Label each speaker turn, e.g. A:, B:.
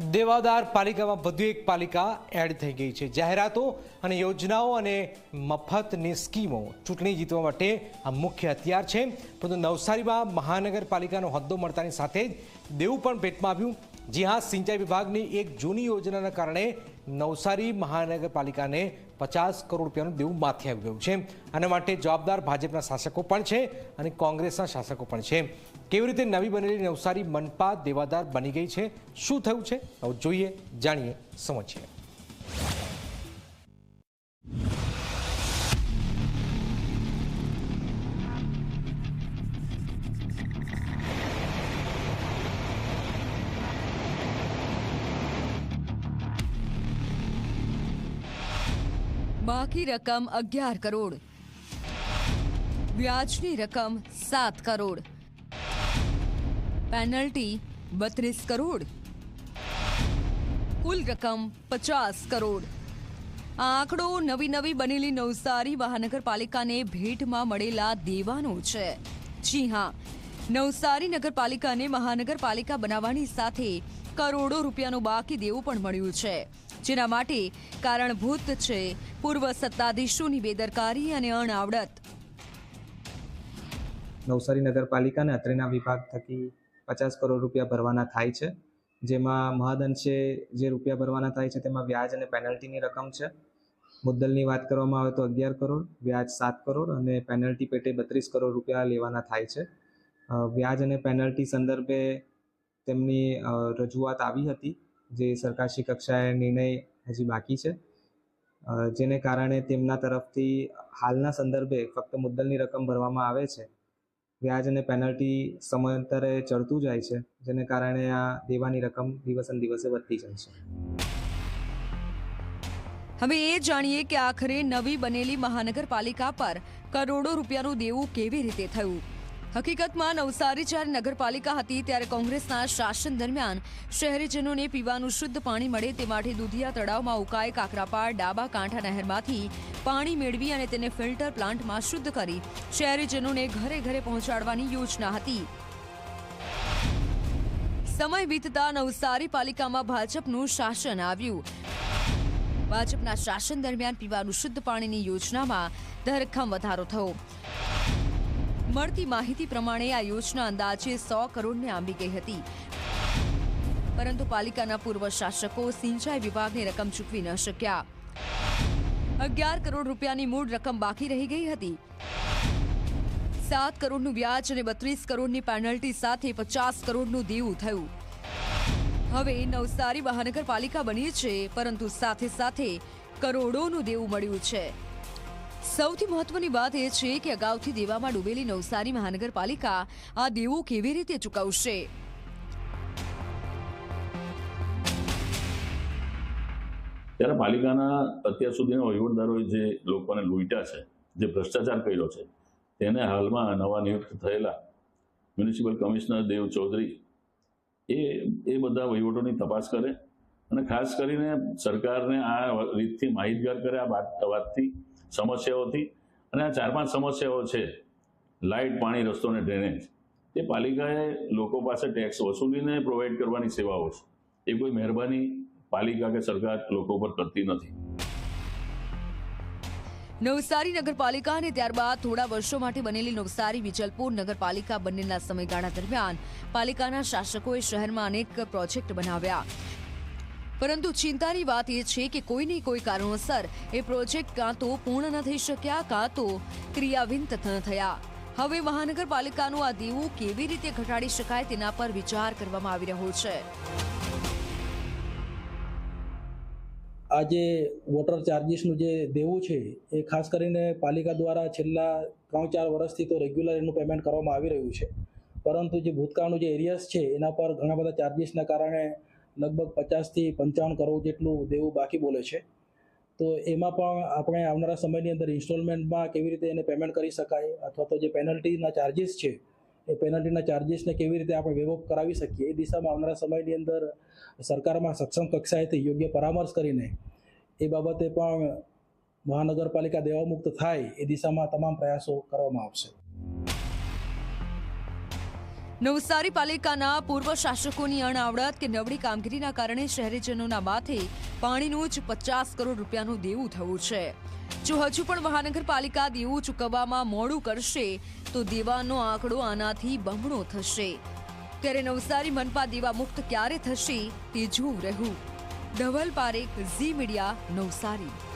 A: દેવાદાર પાલિકામાં વધુ એક પાલિકા એડ થઈ ગઈ છે. જાહેરાતો અને યોજનાઓ અને મફતની સ્કીમો ચૂંટણી જીતવા માટે આ મુખ્ય હથિયાર છે. પરંતુ નવસારીમાં મહાનગરપાલિકાનો હોદ્દો મળતાની સાથે જ દેવું પણ ભેટમાં આવ્યું. જી હા, સિંચાઈ વિભાગની એક જૂની યોજનાના કારણે નવસારી મહાનગરપાલિકાને પચાસ કરોડ રૂપિયાનું દેવું માથે આવી ગયું છે. આના માટે જવાબદાર ભાજપના શાસકો પણ છે અને કોંગ્રેસના શાસકો પણ છે. કેવી રીતે નવી બનેલી નવસારી મનપા દેવાદાર બની ગઈ છે? શું થયું છે? હવે જોઈએ, જાણીએ, સમજીએ.
B: બાકી રકમ અગિયાર કરોડ. વ્યાજની રકમ સાત કરોડ. પેનલ્ટી બત્રીસ કરોડ. કુલ રકમ પચાસ કરોડ. આ આંકડો નવી નવી બનેલી નવસારી મહાનગરપાલિકાને ભેટમાં મળેલા દેવાનો છે. જી હા, નવસારી નગરપાલિકાને મહાનગરપાલિકા બનાવવાની સાથે કરોડો રૂપિયાનું બાકી દેવું પણ મળ્યું છે. જેના માટે કારણભૂત છે પૂર્વ સત્તાધીશોની બેદરકારી અને અણઆવડત
C: નવસારી નગરપાલિકાને અત્રેના વિભાગ થકી પચાસ કરોડ રૂપિયા ભરવાના થાય છે. જેમાં મહદઅંશે જે રૂપિયા ભરવાના થાય છે, તેમાં વ્યાજ અને પેનલ્ટીની રકમ છે. મુદ્દલની વાત કરવામાં આવે તો અગિયાર કરોડ, વ્યાજ સાત કરોડ અને પેનલ્ટી પેટે બત્રીસ કરોડ રૂપિયા લેવાના થાય છે. વ્યાજ અને પેનલ્ટી સંદર્ભે તેમની રજૂઆત આવી હતી, જે સરકારશ્રી કક્ષાએ નિર્ણય હજી બાકી છે. જેને કારણે તેમના તરફથી હાલના સંદર્ભે ફક્ત મુદ્દલની રકમ ભરવામાં આવે છે. વ્યાજ અને પેનલ્ટી સમયાંતરે ચડતું જાય છે, જેને કારણે આ દેવાની રકમ દિવસે ને દિવસે વધતી જાય છે.
B: હવે એ જાણીએ કે આખરે નવી બનેલી મહાનગરપાલિકા પર કરોડો રૂપિયાનું દેવું કેવી રીતે થયું? હકીકતમાં નવસારી જ્યારે નગરપાલિકા હતી ત્યારે કોંગ્રેસના શાસન દરમિયાન શહેરીજનોને પીવાનું શુદ્ધ પાણી મળે તે માટે દુધિયા તળાવમાં ઉકાઈ કાકરાપાડ, ડાબા કાંઠા નહેરમાંથી પાણી મેળવી અને તેને ફિલ્ટર પ્લાન્ટમાં શુદ્ધ કરી શહેરીજનોને ઘરે ઘરે પહોંચાડવાની યોજના હતી. સમય વીતતા નવસારી પાલિકામાં ભાજપનું શાસન આવ્યું. ભાજપના શાસન દરમિયાન પીવાનું શુદ્ધ પાણીની યોજનામાં ધરખમ વધારો થયો. મળતી માહિતી પ્રમાણે આ યોજના અંદાજે સો કરોડને આંબી ગઈ હતી. પરંતુ પાલિકાના પૂર્વ શાસકો સિંચાઈ વિભાગની રકમ ચૂકવી ન શક્યા. અગિયાર કરોડ રૂપિયાની મૂળ રકમ બાકી રહી ગઈ હતી. સાત કરોડનું વ્યાજ અને બત્રીસ કરોડની પેનલ્ટી સાથે પચાસ કરોડનું દેવું થયું. હવે નવસારી મહાનગરપાલિકા બની છે, પરંતુ સાથે સાથે કરોડોનું દેવું મળ્યું છે. સૌથી મહત્વની વાત એ છે કે અગાઉથી દેવામાં ડૂબેલી નવસારી મહાનગરપાલિકા આ દેવું કેવી રીતે ચૂકવશે?
D: ત્યારે પાલિકાના અત્યાર સુધીના વહીવટદારોએ જે લોકોને લૂંટ્યા છે, જે ભ્રષ્ટાચાર કર્યો છે, તેને હાલમાં નવા નિયુક્ત થયેલા મ્યુનિસિપલ કમિશનર દેવ ચૌધરી એ એ બધા વહીવટોની તપાસ કરે અને ખાસ કરીને સરકારને આ રીતથી માહિતગાર કરે, આ વાત વાતથી સમસ્યાઓથી અને આ ચાર પાંચ સમસ્યાઓ છે, લાઇટ, પાણી, રસ્તો અને ડ્રેનેજ તે પાલિકાએ લોકો પાસે ટેક્સ વસૂલીને પ્રોવાઈડ કરવાની સેવાઓ છે. એ કોઈ મહેરબાની પાલિકા કે સરકાર લોકો પર કરતી નથી.
B: નવસારી નગરપાલિકા અને ત્યારબાદ થોડા વર્ષો માટે બનેલી નવસારી, વિજલપુર નગરપાલિકા બંનેના સમયગાળા દરમિયાન પાલિકાના શાસકોએ શહેરમાં અનેક પ્રોજેક્ટ બનાવ્યા. પરંતુ ચિંતાની વાત એ છે કે કોઈને કોઈ કારણોસર એ પ્રોજેક્ટ કાં તો પૂર્ણ ન થઈ શક્યા, કાં તો ક્રિયાવિંત ન થયા. હવે મહાનગરપાલિકાનું આ દેવું કેવી રીતે ઘટાડી શકાય તેના પર વિચાર કરવામાં આવી રહ્યો છે.
E: આ જે વોટર ચાર્જિસનું જે દેવું છે, એ ખાસ કરીને પાલિકા દ્વારા છેલ્લા ત્રણ ચાર વર્ષથી તો રેગ્યુલર એનું પેમેન્ટ કરવામાં આવી રહ્યું છે. પરંતુ જે ભૂતકાળનું જે એરિયાસ છે, એના પર ઘણા બધા ચાર્જિસના કારણે લગભગ પચાસથી પંચાવન કરોડ જેટલું દેવું બાકી બોલે છે. તો એમાં પણ આપણે આવનારા સમયની અંદર ઇન્સ્ટોલમેન્ટમાં કેવી રીતે એને પેમેન્ટ કરી શકાય અથવા તો જે પેનલ્ટીના ચાર્જિસ છે, એ પેનલ્ટીના ચાર્જિસને કેવી રીતે આપણે વેવઅપ કરાવી શકીએ, એ દિશામાં આવનારા સમયની અંદર સરકારમાં સક્ષમ કક્ષાએથી યોગ્ય પરામર્શ કરીને એ બાબતે પણ મહાનગરપાલિકા દેવામુક્ત થાય એ દિશામાં તમામ પ્રયાસો કરવામાં આવશે.
B: નવસારી પાલિકાના પૂર્વ શાસકોની અણઆવડત કે નબળી કામગીરીના કારણે શહેરીજનોના માથે પાણીનું જ પચાસ કરોડ રૂપિયાનું દેવું થયું છે. જો હજુ પણ મહાનગરપાલિકા દેવું ચૂકવવામાં મોડું કરશે, તો દેવાનો આંકડો આનાથી બમણો થશે. ત્યારે નવસારી મનપા દેવા મુક્ત ક્યારે થશે, તે જોવું રહ્યું. ધવલ પારેખ, ઝી મીડિયા, નવસારી.